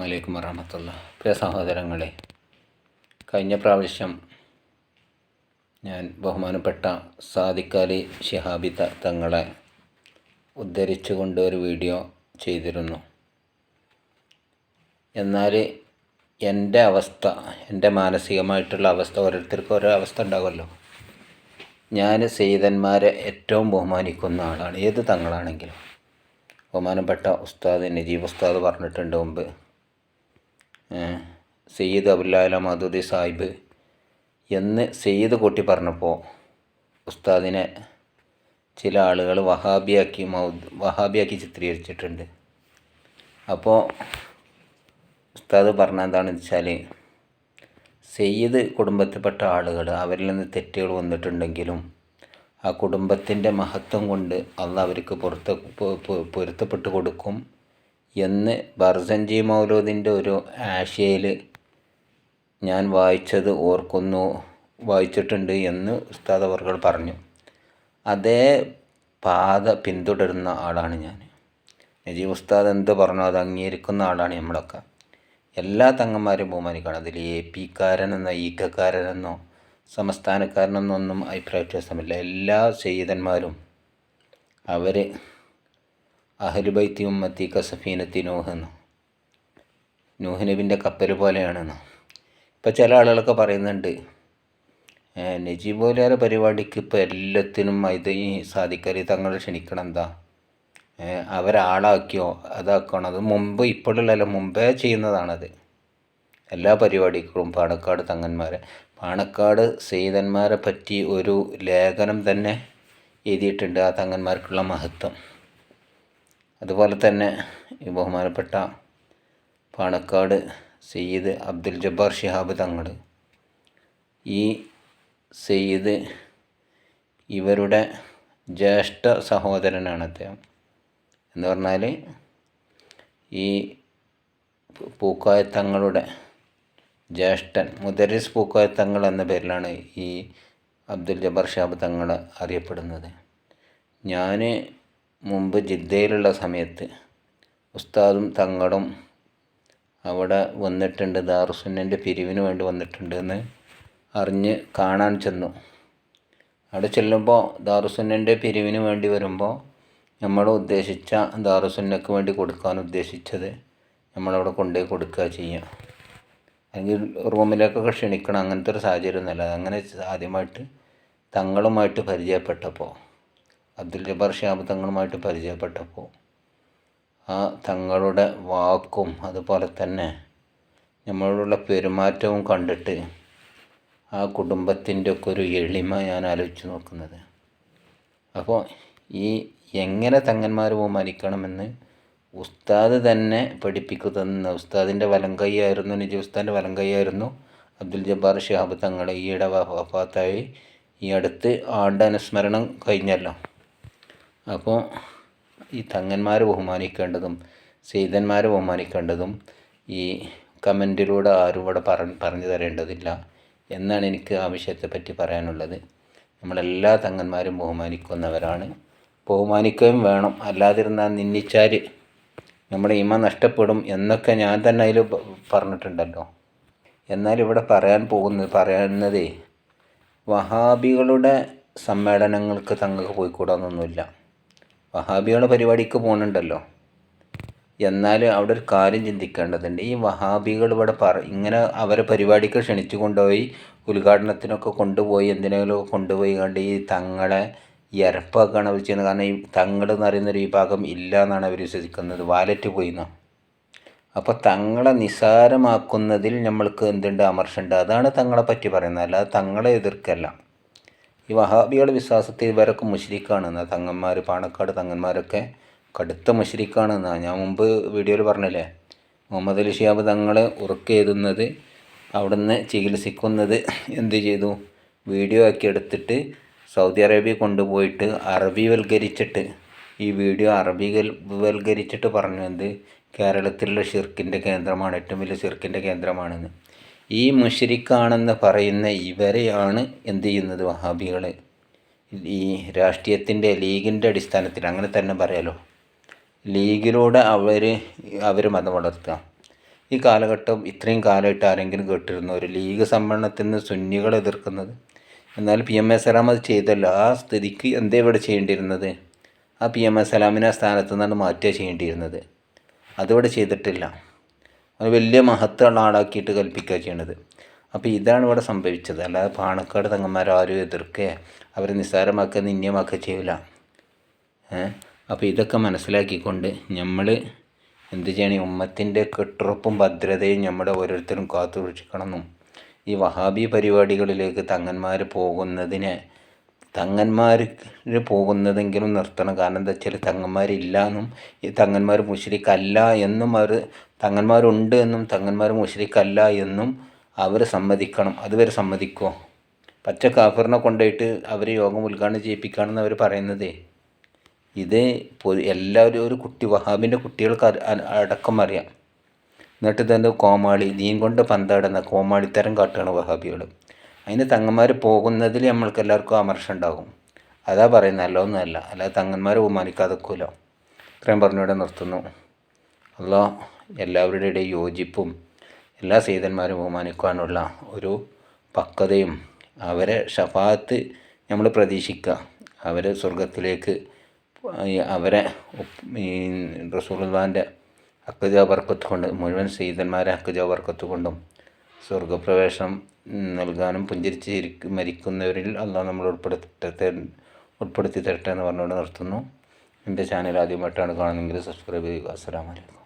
അസ്സാം വലൈക്കും വറഹമത്തുള്ള. പ്രിയ സഹോദരങ്ങളെ കഴിഞ്ഞ പ്രാവശ്യം ഞാൻ ബഹുമാനപ്പെട്ട സാദിക്കാലി ഷിഹാബി തങ്ങളെ ഉദ്ധരിച്ചുകൊണ്ട് ഒരു വീഡിയോ ചെയ്തിരുന്നു. എന്നാൽ എന്റെ അവസ്ഥ എന്റെ മാനസികമായിട്ടുള്ള അവസ്ഥ ഓരോരുത്തർക്കും ഓരോ അവസ്ഥ ഉണ്ടാകുമല്ലോ. ഞാൻ സെയ്തന്മാരെ ഏറ്റവും ബഹുമാനിക്കുന്ന ആളാണ് ഏത് തങ്ങളാണെങ്കിലും. ബഹുമാനപ്പെട്ട ഉസ്താദ് നജീബ് ഉസ്താദ് പറഞ്ഞിട്ടുണ്ട് മുമ്പ് സയ്യിദ് അബുല്ലാല മധുദി സാഹിബ് എന്ന് സയ്യിദ് കൂട്ടി പറഞ്ഞപ്പോൾ ഉസ്താദിനെ ചില ആളുകൾ വഹാബിയാക്കി വഹാബിയാക്കി ചിത്രീകരിച്ചിട്ടുണ്ട്. അപ്പോൾ ഉസ്താദ് പറഞ്ഞ എന്താണെന്ന് വെച്ചാൽ സയ്യിദ് കുടുംബത്തിൽപ്പെട്ട ആളുകൾ അവരിൽ നിന്ന് തെറ്റുകൾ വന്നിട്ടുണ്ടെങ്കിലും ആ കുടുംബത്തിന്റെ മഹത്വം കൊണ്ട് അന്ന് അവർക്ക് പുറത്ത് പൊരുത്തപ്പെട്ട് കൊടുക്കും. എന്ന് ബർസഞ്ചി മൗലൂദിന്റെ ഒരു ആശയിൽ ഞാൻ വായിച്ചത് ഓർക്കുന്നു വായിച്ചിട്ടുണ്ട് എന്ന് ഉസ്താദ് അവർകൾ പറഞ്ഞു. അതേ പാത പിന്തുടരുന്ന ആളാണ് ഞാൻ. നജീബ് ഉസ്താദ് എന്ത് പറഞ്ഞു അത് അംഗീകരിക്കുന്ന ആളാണ് നമ്മളൊക്കെ. എല്ലാ തങ്ങന്മാരും ബഹുമാനിക്കണം. അതിൽ എ പിക്കാരനെന്നോ ഈക്കക്കാരനെന്നോ സമസ്ഥാനക്കാരനെന്നൊന്നും അഭിപ്രായ വ്യത്യാസമില്ല എല്ലാ ചെയ്തന്മാരും അവർ അഹലുബൈത്തി ഉമ്മത്തി കസഫീനത്തി നൂഹ് എന്നോ നൂഹ് നബിന്റെ കപ്പൽ പോലെയാണെന്ന് ഇപ്പോൾ ചില ആളുകളൊക്കെ പറയുന്നുണ്ട് നജീബ് നജീബോലാര പരിപാടിക്ക് ഇപ്പോൾ എല്ലാത്തിനും ഇത് ഈ സാധിക്കറി തങ്ങൾ ക്ഷണിക്കണം എന്താ? അവരാളാക്കിയോ? അതാക്കണം? അത് മുമ്പ് ഇപ്പോഴുള്ളല്ല മുമ്പേ ചെയ്യുന്നതാണത്. എല്ലാ പരിപാടികളും പാണക്കാട് തങ്ങന്മാരെ. പാണക്കാട് സെയ്തന്മാരെ പറ്റി ഒരു ലേഖനം തന്നെ എഴുതിയിട്ടുണ്ട് ആ തങ്ങന്മാർക്കുള്ള മഹത്വം. അതുപോലെ തന്നെ ഈ ബഹുമാനപ്പെട്ട പാണക്കാട് സയ്യിദ് അബ്ദുൽ ജബ്ബാർ ഷിഹാബ് തങ്ങൾ. ഈ സയ്യിദ് ഇവരുടെ ജ്യേഷ്ഠ സഹോദരനാണ് അദ്ദേഹം. എന്ന് പറഞ്ഞാൽ ഈ പൂക്കായ തങ്ങളുടെ ജ്യേഷ്ഠൻ മുദരിസ് പൂക്കായ തങ്ങൾ എന്ന പേരിലാണ് ഈ അബ്ദുൽ ജബ്ബാർ ഷാബ് തങ്ങൾ അറിയപ്പെടുന്നത്. ഞാൻ മുമ്പ് ജിദ്ദയിലുള്ള സമയത്ത് ഉസ്താദും തങ്ങളും അവിടെ വന്നിട്ടുണ്ട് ദാറുസുന്നന്റെ പിരിവിന് വേണ്ടി വന്നിട്ടുണ്ട് എന്ന് അറിഞ്ഞ് കാണാൻ ചെന്നു. അവിടെ ചെല്ലുമ്പോൾ ദാറുസുന്നന്റെ പിരിവിന് വേണ്ടി വരുമ്പോൾ നമ്മൾ ഉദ്ദേശിച്ച ദാറുസുന്നക്ക് വേണ്ടി കൊടുക്കാൻ ഉദ്ദേശിച്ചത് നമ്മളവിടെ കൊണ്ടുപോയി കൊടുക്കുക ചെയ്യുക അല്ലെങ്കിൽ റൂമിലേക്കൊക്കെ ക്ഷണിക്കണം അങ്ങനത്തെ ഒരു സാഹചര്യം ഒന്നുമല്ല അങ്ങനെ ആദ്യമായിട്ട് തങ്ങളുമായിട്ട് പരിചയപ്പെട്ടപ്പോൾ അബ്ദുൽ ജബ്ബാർ ഷിഹാബ് തങ്ങളുമായിട്ട് പരിചയപ്പെട്ടപ്പോൾ ആ തങ്ങളുടെ വാക്കും അതുപോലെ തന്നെ നമ്മളോടുള്ള പെരുമാറ്റവും കണ്ടിട്ട് ആ കുടുംബത്തിന്റെ ഒക്കെ ഒരു എളിമ ഞാൻ ആലോചിച്ച് നോക്കുന്നത് അപ്പോൾ ഈ എങ്ങനെ തങ്ങന്മാർ ബഹുമാനിക്കണമെന്ന് ഉസ്താദ് തന്നെ പഠിപ്പിക്കുന്ന ഉസ്താദിന്റെ വലം കൈയായിരുന്നു നിജി ഉസ്താദിന്റെ വലം കൈയായിരുന്നു അബ്ദുൽ ജബ്ബാർ ഷിഹാബ് തങ്ങൾ ഈയിടെ വഫാത്തായി ഈ അടുത്ത് ആണ്ട് അനുസ്മരണം കഴിഞ്ഞല്ലോ അപ്പോൾ ഈ തങ്ങന്മാരെ ബഹുമാനിക്കേണ്ടതും സെയ്തന്മാരെ ബഹുമാനിക്കേണ്ടതും ഈ കമന്റിലൂടെ ആരും ഇവിടെ പറഞ്ഞ് പറഞ്ഞു തരേണ്ടതില്ല എന്നാണ് എനിക്ക് ആ വിഷയത്തെ പറ്റി പറയാനുള്ളത്. നമ്മളെല്ലാ തങ്ങന്മാരും ബഹുമാനിക്കുന്നവരാണ്. ബഹുമാനിക്കുകയും വേണം. അല്ലാതിരുന്നാൽ നിന്നിച്ചാൽ നമ്മുടെ ഇമ നഷ്ടപ്പെടും എന്നൊക്കെ ഞാൻ തന്നെ അതിൽ പറഞ്ഞിട്ടുണ്ടല്ലോ. എന്നാൽ ഇവിടെ പറയാൻ പോകുന്നത് പറയുന്നതേ വഹാബികളുടെ സമ്മേളനങ്ങൾക്ക് തങ്ങൾക്ക് പോയിക്കൂടാന്നൊന്നുമില്ല. വഹാബികളുടെ പരിപാടിക്ക് പോകുന്നുണ്ടല്ലോ എന്നാൽ അവിടെ ഒരു കാര്യം ചിന്തിക്കേണ്ടതുണ്ട്. ഈ വഹാബികൾ ഇവിടെ പറ ഇങ്ങനെ അവരെ പരിപാടിക്ക് ക്ഷണിച്ചു കൊണ്ടുപോയി ഉദ്ഘാടനത്തിനൊക്കെ കൊണ്ടുപോയി എന്തിനെങ്കിലും കൊണ്ടുപോയി കണ്ട് ഈ തങ്ങളെ ഇരപ്പാക്കാണ് അവർ ചെയ്യുന്നത്. കാരണം ഈ തങ്ങൾ എന്ന് പറയുന്നൊരു വിഭാഗം ഇല്ല എന്നാണ് അവർ വിശ്വസിക്കുന്നത്. വാലറ്റ് പോയി എന്നാണ് അപ്പോൾ തങ്ങളെ നിസാരമാക്കുന്നതിൽ നമ്മൾക്ക് എന്തുണ്ട് അമർഷമുണ്ട് അതാണ് തങ്ങളെ പറ്റി പറയുന്നത്. അല്ലാതെ തങ്ങളെ എതിർക്കല്ല. ഈ വഹാബികളുടെ വിശ്വാസത്തിൽ ഇവരൊക്കെ മുഷരിക്കാണെന്ന്. തങ്ങന്മാർ പാണക്കാട് തങ്ങന്മാരൊക്കെ കടുത്ത മുഷരിക്കാണെന്നാണ് ഞാൻ മുമ്പ് വീഡിയോയിൽ പറഞ്ഞില്ലേ? മുഹമ്മദ് അലി ഷിയാബ് തങ്ങളെ ഉറക്കെഴുതുന്നത് അവിടുന്ന് ചികിത്സിക്കുന്നത് എന്ത് ചെയ്തു? വീഡിയോ ആക്കി എടുത്തിട്ട് സൗദി അറേബ്യ കൊണ്ടുപോയിട്ട് അറബിവൽക്കരിച്ചിട്ട് ഈ വീഡിയോ അറബിവൽക്കരിച്ചിട്ട് പറഞ്ഞു എന്ത്? കേരളത്തിലുള്ള ഷിർക്കിന്റെ കേന്ദ്രമാണ് ഏറ്റവും വലിയ ഷിർക്കിന്റെ കേന്ദ്രമാണെന്ന്. ഈ മുഷരിക്കാണെന്ന് പറയുന്ന ഇവരെയാണ് എന്ത് ചെയ്യുന്നത് വഹാബികൾ ഈ രാഷ്ട്രീയത്തിന്റെ ലീഗിന്റെ അടിസ്ഥാനത്തിൽ അങ്ങനെ തന്നെ പറയാലോ. ലീഗിലൂടെ അവർ അവർ മതം വളർത്തുക. ഈ കാലഘട്ടം ഇത്രയും കാലമായിട്ട് ആരെങ്കിലും കേട്ടിരുന്നു? ഒരു ലീഗ് സമ്മേളനത്തിൽ നിന്ന് സുന്നികൾ എതിർക്കുന്നത്. എന്നാൽ പി എം എ സലാം അത് ചെയ്തല്ല. ആ സ്ഥിതിക്ക് എന്തേ ഇവിടെ ചെയ്യേണ്ടിയിരുന്നത്? ആ പി എം എ സലാമിനെ ആ സ്ഥാനത്ത് നിന്നാണ് മാറ്റുക ചെയ്യേണ്ടിയിരുന്നത്. അതിവിടെ ചെയ്തിട്ടില്ല. അത് വലിയ മഹത്വമുള്ള ആളാക്കിയിട്ട് കൽപ്പിക്കുക ചെയ്യണത്. അപ്പോൾ ഇതാണ് ഇവിടെ സംഭവിച്ചത്. അല്ലാതെ പാണക്കാട് തങ്ങന്മാരാരും എതിർക്കുക അവരെ നിസ്സാരമാക്കുക നിന്യമാക്കുക ചെയ്യില്ല അപ്പോൾ ഇതൊക്കെ മനസ്സിലാക്കിക്കൊണ്ട് നമ്മൾ എന്ത് ചെയ്യണം? ഉമ്മത്തിന്റെ കെട്ടുറപ്പും ഭദ്രതയും നമ്മുടെ ഓരോരുത്തരും കാത്തു സൂക്ഷിക്കണമെന്നും ഈ വഹാബി പരിപാടികളിലേക്ക് തങ്ങന്മാർ പോകുന്നതിനെ തങ്ങന്മാർ പോകുന്നതെങ്കിലും നിർത്തണം. കാരണം എന്താ വെച്ചാൽ തങ്ങന്മാരില്ല എന്നും ഈ തങ്ങന്മാർ മുഷരിക്കല്ല എന്നും അവർ തങ്ങന്മാരുണ്ട് എന്നും തങ്ങന്മാർ മുഷരിക്കല്ല എന്നും അവർ സമ്മതിക്കണം. അതുവരെ സമ്മതിക്കുമോ പച്ച കാഫറിനെ കൊണ്ടുപോയിട്ട് അവർ യോഗം ഉദ്ഘാടനം ചെയ്യിപ്പിക്കുകയാണെന്ന് അവർ പറയുന്നതേ. ഇത് എല്ലാവരും ഒരു കുട്ടി വഹാബിന്റെ കുട്ടികൾക്ക് അടക്കം അറിയാം. എന്നിട്ട് തന്നെ കോമാളി നീൻ കൊണ്ട് പന്താടുന്ന കോമാളിത്തരം കാട്ടുകയാണ് വഹാബികൾ അതിന് തങ്ങന്മാർ പോകുന്നതിൽ നമ്മൾക്ക് എല്ലാവർക്കും അമർഷം ഉണ്ടാകും. അതാ പറയുന്നത് നല്ലതൊന്നുമല്ല. അല്ലാതെ തങ്ങന്മാരെ ബഹുമാനിക്കാതെക്കൂല ഇത്രയും പറഞ്ഞിവിടെ നിർത്തുന്നു. അല്ലോ എല്ലാവരുടെ ഇടയിൽ യോജിപ്പും എല്ലാ സീതന്മാരും ബഹുമാനിക്കുവാനുള്ള ഒരു പക്വതയും അവരെ ഷഫാത്ത് നമ്മൾ പ്രതീക്ഷിക്കുക. അവരെ സ്വർഗത്തിലേക്ക് അവരെ റസൂൽവാന്റെ ഹക്കജ ബർക്കത്ത് കൊണ്ട് മുഴുവൻ സീതന്മാരെ ഹക്കജ ബർക്കത്ത് കൊണ്ടും സ്വർഗപ്രവേശനം നൽകാനും പുഞ്ചിരിച്ച് മരിക്കുന്നവരിൽ അള്ളാഹ് നമ്മൾ ഉൾപ്പെടുത്തട്ടെ ഉൾപ്പെടുത്തി തരട്ടെ എന്ന് പറഞ്ഞുകൊണ്ട് നിർത്തുന്നു. എന്റെ ചാനൽ ആദ്യമായിട്ടാണ് കാണുന്നതെങ്കിൽ സബ്സ്ക്രൈബ് ചെയ്യുക. അസ്സാം അലൈക്കും.